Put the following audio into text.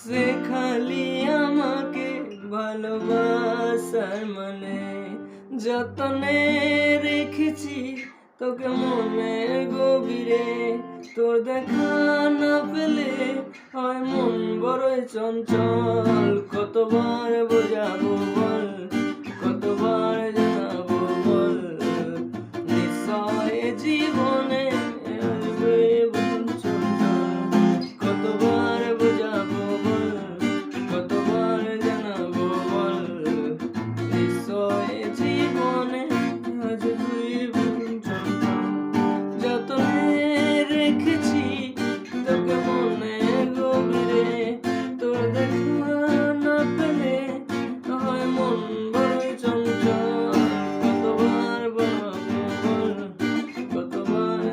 সে খালি আমাকে ভালোবাসার মানে। যতনে রেখেছি তোকে মনের গভীরে। তোর দেখা না পেলে হয় মন বড়ই চঞ্চল। কতবার বোঝাবো বল, কতবার জানাব বল। নিশ্চয় জীবন